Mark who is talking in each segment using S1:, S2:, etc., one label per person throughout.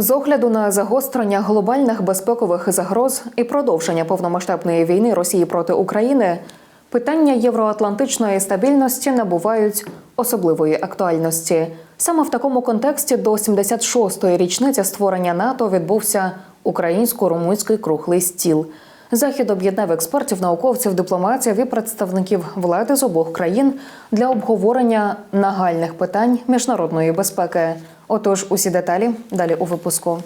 S1: З огляду на загострення глобальних безпекових загроз і продовження повномасштабної війни Росії проти України, питання євроатлантичної стабільності набувають особливої актуальності. Саме в такому контексті до 76-ї річниці створення НАТО відбувся українсько-румунський круглий стіл. Захід об'єднав експертів, науковців, дипломатів і представників влади з обох країн для обговорення нагальних питань міжнародної безпеки. Отож, усі деталі далі у випуску.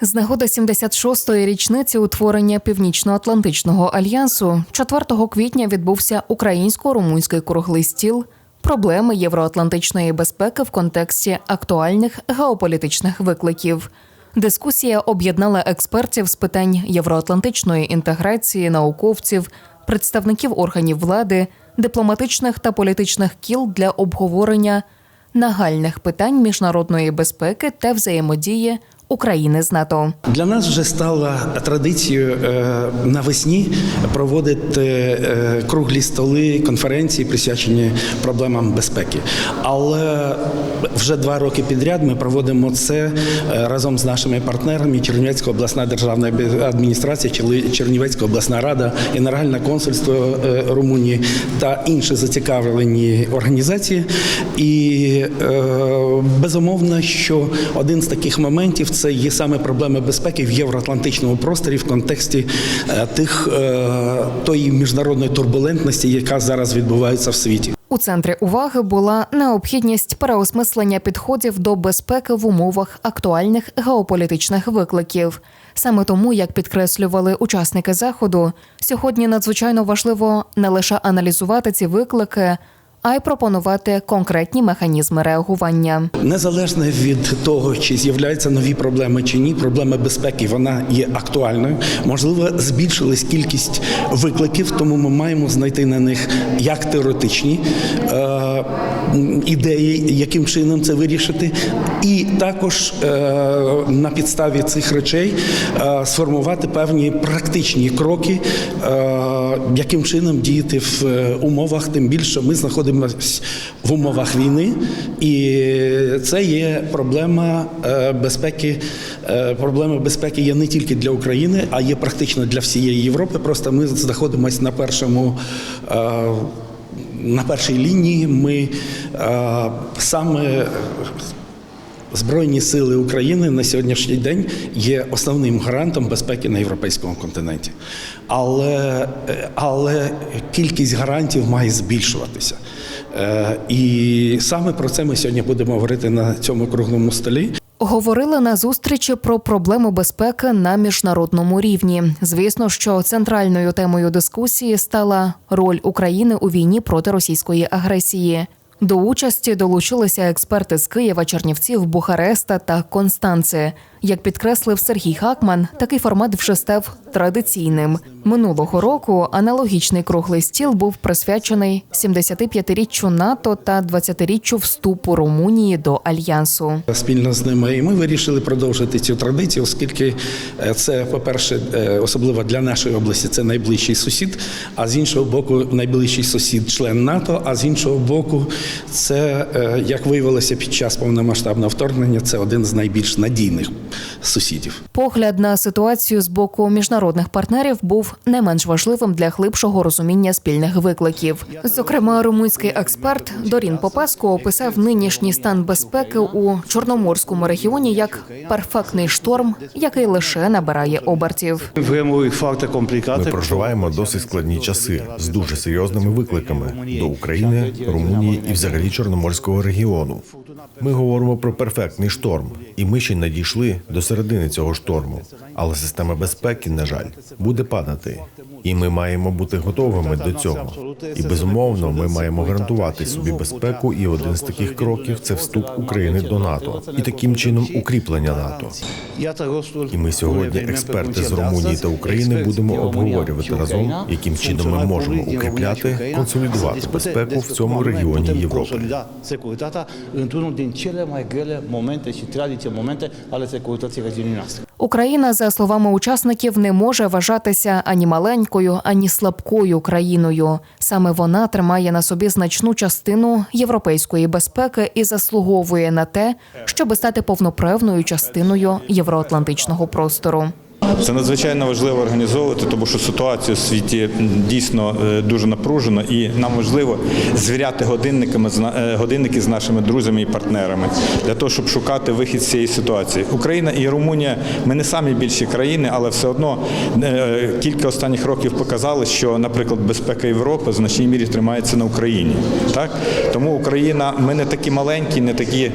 S1: З нагоди 76-ї річниці утворення Північно-Атлантичного альянсу 4 квітня відбувся українсько-румунський круглий стіл проблеми євроатлантичної безпеки в контексті актуальних геополітичних викликів. Дискусія об'єднала експертів з питань євроатлантичної інтеграції, науковців, представників органів влади, дипломатичних та політичних кіл для обговорення нагальних питань міжнародної безпеки та взаємодії України з НАТО.
S2: Для нас вже стала традицією е, навесні проводити е, круглі столи, конференції, присвячені проблемам безпеки. Але вже два роки підряд ми проводимо це е, разом з нашими партнерами Чернівецька обласна державна адміністрація, Чернівецька обласна рада, Генеральне консульство Румунії та інші зацікавлені організації. І безумовно, що один з таких моментів це є саме проблеми безпеки в євроатлантичному просторі в контексті е, тих е, тої міжнародної турбулентності, яка зараз відбувається в світі.
S1: У центрі уваги була необхідність переосмислення підходів до безпеки в умовах актуальних геополітичних викликів. Саме тому, як підкреслювали учасники заходу, сьогодні надзвичайно важливо не лише аналізувати ці виклики, а й пропонувати конкретні механізми реагування.
S2: Незалежно від того, чи з'являються нові проблеми чи ні, проблема безпеки вона є актуальною. Можливо, збільшилась кількість викликів, тому ми маємо знайти на них як теоретичні е, ідеї, яким чином це вирішити, і також е, на підставі цих речей е, сформувати певні практичні кроки, е, яким чином діяти в е, умовах, тим більше ми знаходимося в умовах війни, і це є проблема е, безпеки. Е, Проблема безпеки є не тільки для України, а є практично для всієї Європи. Просто ми знаходимося на першому. е, На першій лінії ми саме Збройні сили України на сьогоднішній день є основним гарантом безпеки на європейському континенті. Але, але кількість гарантів має збільшуватися. Е, І саме про це ми сьогодні будемо говорити на цьому круглому столі.
S1: Говорили на зустрічі про проблему безпеки на міжнародному рівні. Звісно, що центральною темою дискусії стала роль України у війні проти російської агресії. До участі долучилися експерти з Києва, Чернівців, Бухареста та Констанци. Як підкреслив Сергій Хакман, такий формат вже став традиційним. Минулого року аналогічний круглий стіл був присвячений 75-річчю НАТО та 20-річчю вступу Румунії до альянсу.
S2: Спільно з ними, і ми вирішили продовжити цю традицію, оскільки е, це, по-перше, е, особливо для нашої області, це найближчий сусід. А з іншого боку, найближчий сусід член НАТО. А з іншого боку, це е, як виявилося під час повномасштабного вторгнення, це один з найбільш надійних сусідів.
S1: Погляд на ситуацію з боку міжнародних партнерів був не менш важливим для глибшого розуміння спільних викликів. Зокрема, румунський експерт Дорін Попеско описав нинішній стан безпеки у чорноморському регіоні як перфектний шторм, який лише набирає обертів.
S3: Ми проживаємо досить складні часи з дуже серйозними викликами до України, Румунії і взагалі Чорноморського регіону. Ми говоримо про перфектний шторм, і ми ще не до середини цього шторму. Але система безпеки, на жаль, буде падати, і ми маємо бути готовими до цього. І безумовно, ми маємо гарантувати собі безпеку. І один з таких кроків це вступ України до НАТО, і таким чином укріплення НАТО. І ми сьогодні, експерти з Румунії та України, будемо обговорювати разом, яким чином ми можемо укріпляти, консолідувати безпеку в цьому регіоні Європи.
S4: securitatea într-unul din cele mai grele momente și tragice momente ale securității regiunii noastre.
S1: Україна, за словами учасників, не може вважатися ані маленькою, ані слабкою країною. Саме вона тримає на собі значну частину європейської безпеки і заслуговує на те, щоб стати повноправною частиною євроатлантичного простору.
S5: Це надзвичайно важливо організовувати, тому що ситуація у світі дійсно е, дуже напружена, і нам важливо звіряти годинниками е, годинники з нашими друзями і партнерами для того, щоб шукати вихід з цієї ситуації. Україна і Румунія ми не самі більші країни, але все одно е, кілька останніх років показали, що, наприклад, безпека Європи в значній мірі тримається на Україні. Так тому Україна, ми не такі маленькі, не такі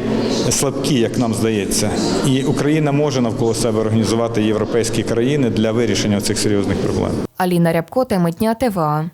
S5: слабкі, як нам здається. І Україна може навколо себе організувати європейські країни для вирішення цих серйозних проблем.
S1: Аліна Рябко, та Митня ТВА.